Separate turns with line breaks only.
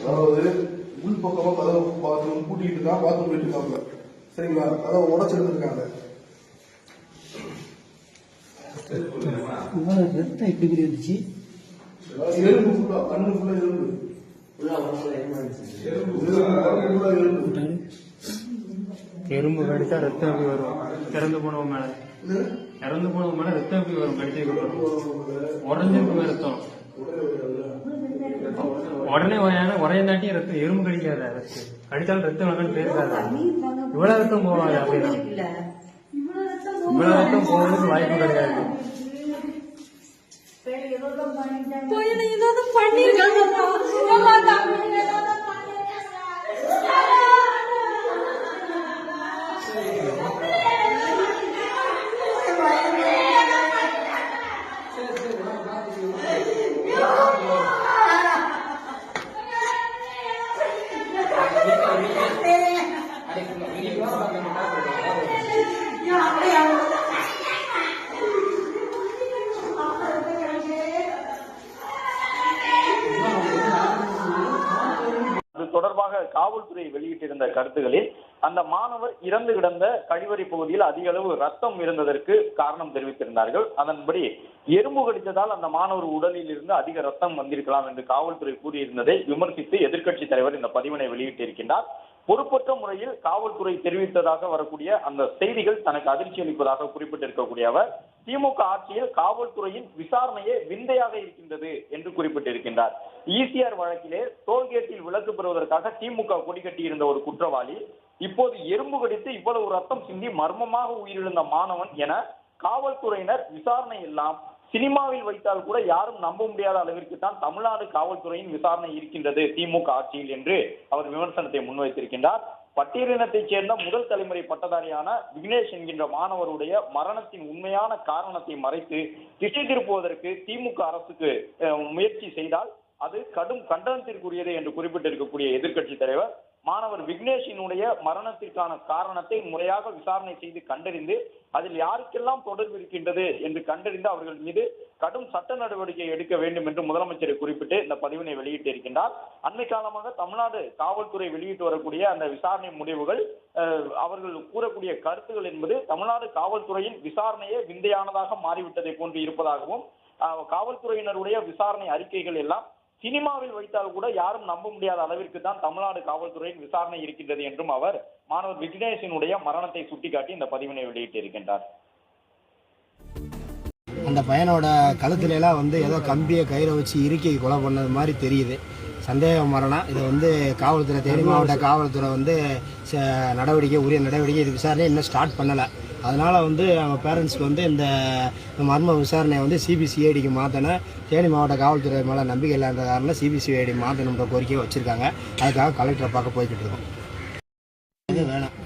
அதாவது உள் பக்கமா கதவு பாத்ரூம் கூட்டிட்டு இருக்கான் பாத்ரூம் போயிட்டு இருக்காங்க சரிங்களா? கதவை உடச்சிருந்துருக்காங்க.
இவ்வளோ ரத்தம் எப்படி இப்படி இருந்துச்சு
எலும்பு ஃபுல்லா கண்ணு ஃபுல்லா எலும்பு
எறும்பு கடிச்சா ரத்தம் எப்படி வரும்? இறந்து போனவங்க மேல. இறந்து போனவங்க மேல ரத்தம் எப்படி வரும்? கடிச்சதுக்கு அப்புறம் உடஞ்சிருக்குமே ரத்தம். உடனே உரையந்தாட்டி ரத்தம்? எறும்பு கடிக்காத ரத்தம். கடிச்சாலும் ரத்தம் வேணும்னு போயிருக்காது இவ்வளவு ரத்தம் போவாது அப்படின்னா. இவ்வளவு ரத்தம் போவதுக்கு வாய்ப்பு கிடையாது.
போய் எனக்கு ஏதாவது பண்ணிருக்காங்கப்பா
தொடர்பாக காவல்துறை வெளியிட்டிருந்த கருத்துகளில் அந்த மாணவர் இறந்து கிடந்த கழிவறை பகுதியில் அதிக அளவு ரத்தம் இருந்ததற்கு காரணம் தெரிவித்திருந்தார்கள். அதன்படி எறும்பு கடித்ததால் அந்த மாணவர் உடலில் இருந்து அதிக ரத்தம் வந்திருக்கலாம் என்று காவல்துறை கூறியிருந்ததை விமர்சித்து எதிர்க்கட்சி தலைவர் இந்த பதிவினை வெளியிட்டிருக்கின்றார். பொறுப்பற்ற முறையில் காவல்துறை தெரிவித்ததாக வரக்கூடிய அந்த செய்திகள் தனக்கு அதிர்ச்சி அளிப்பதாக குறிப்பிட்டிருக்கக்கூடிய அவர் திமுக ஆட்சியில் காவல்துறையின் விசாரணையே விந்தையாக இருக்கின்றது என்று குறிப்பிட்டிருக்கின்றார். ஈசிஆர் வழக்கிலே டோல்கேட்டில் விலக்கு பெறுவதற்காக திமுக கொடி கட்டியிருந்த ஒரு குற்றவாளி இப்போது எறும்பு கடித்து இவ்வளவு ரத்தம் சிந்தி மர்மமாக உயிரிழந்த மாணவன் என காவல்துறையினர் விசாரணை எல்லாம் சினிமாவில் வைத்தால் கூட யாரும் நம்ப முடியாத அளவிற்கு தான் தமிழ்நாடு காவல்துறையின் விசாரணை இருக்கின்றது திமுக ஆட்சியில் என்று அவர் விமர்சனத்தை முன்வைத்திருக்கின்றார். பட்டியலினத்தைச் சேர்ந்த முதல் தலைமுறை பட்டதாரியான விக்னேஷ் என்கின்ற மாணவருடைய மரணத்தின் உண்மையான காரணத்தை மறைத்து திசை திருப்புவதற்கு திமுக அரசுக்கு அஹ், முயற்சி செய்தால் அது கடும் கண்டனத்திற்குரியது என்று குறிப்பிட்டிருக்கக்கூடிய எதிர்க்கட்சி தலைவர் மாணவர் விக்னேஷினுடைய மரணத்திற்கான காரணத்தை முறையாக விசாரணை செய்து கண்டறிந்து அதில் யாருக்கெல்லாம் தொடர்பு இருக்கின்றது என்று கண்டறிந்து அவர்கள் மீது கடும் சட்ட நடவடிக்கை எடுக்க வேண்டும் என்று முதலமைச்சரை குறிப்பிட்டு இந்த பதிவினை வெளியிட்டிருக்கின்றார். அண்மை காலமாக தமிழ்நாடு காவல்துறை வெளியிட்டு வரக்கூடிய அந்த விசாரணை முடிவுகள் அவர்கள் கூறக்கூடிய கருத்துகள் என்பது தமிழ்நாடு காவல்துறையின் விசாரணையே விந்தையானதாக மாறிவிட்டதை போன்று இருப்பதாகவும் காவல்துறையினருடைய விசாரணை அறிக்கைகள் எல்லாம் சினிமாவில் வைத்தால் கூட யாரும் நம்ப முடியாத அளவிற்கு தான் தமிழ்நாடு காவல்துறையின் விசாரணை இருக்கின்றது என்றும் அவர் மாணவர் விக்னேஷினுடைய மரணத்தை சுட்டிக்காட்டி இந்த பதிவினை வெளியிட்டிருக்கின்றார்.
அந்த பையனோட கழுத்துல எல்லாம் வந்து ஏதோ கம்பியை கயிறை வச்சு இறுக்கி கொலை பண்ணது மாதிரி தெரியுது. சந்தேக மரணம். இதை வந்து காவல்துறை தேனி மாவட்ட காவல்துறை வந்து நடவடிக்கை உரிய நடவடிக்கை இது விசாரணை இன்னும் ஸ்டார்ட் பண்ணலை. அதனால் வந்து அவங்க பேரண்ட்ஸ்க்கு வந்து இந்த மர்ம விசாரணையை வந்து சிபிசிஐடிக்கு மாற்றினேன் தேனி மாவட்ட காவல்துறை மேலே நம்பிக்கை இல்லாத காரணம் சிபிசிஐடி மாற்றணுன்ற கோரிக்கையை வச்சுருக்காங்க. அதுக்காக கலெக்டரை பார்க்க போய்கிட்டு இருக்கோம். இது வேணாம்.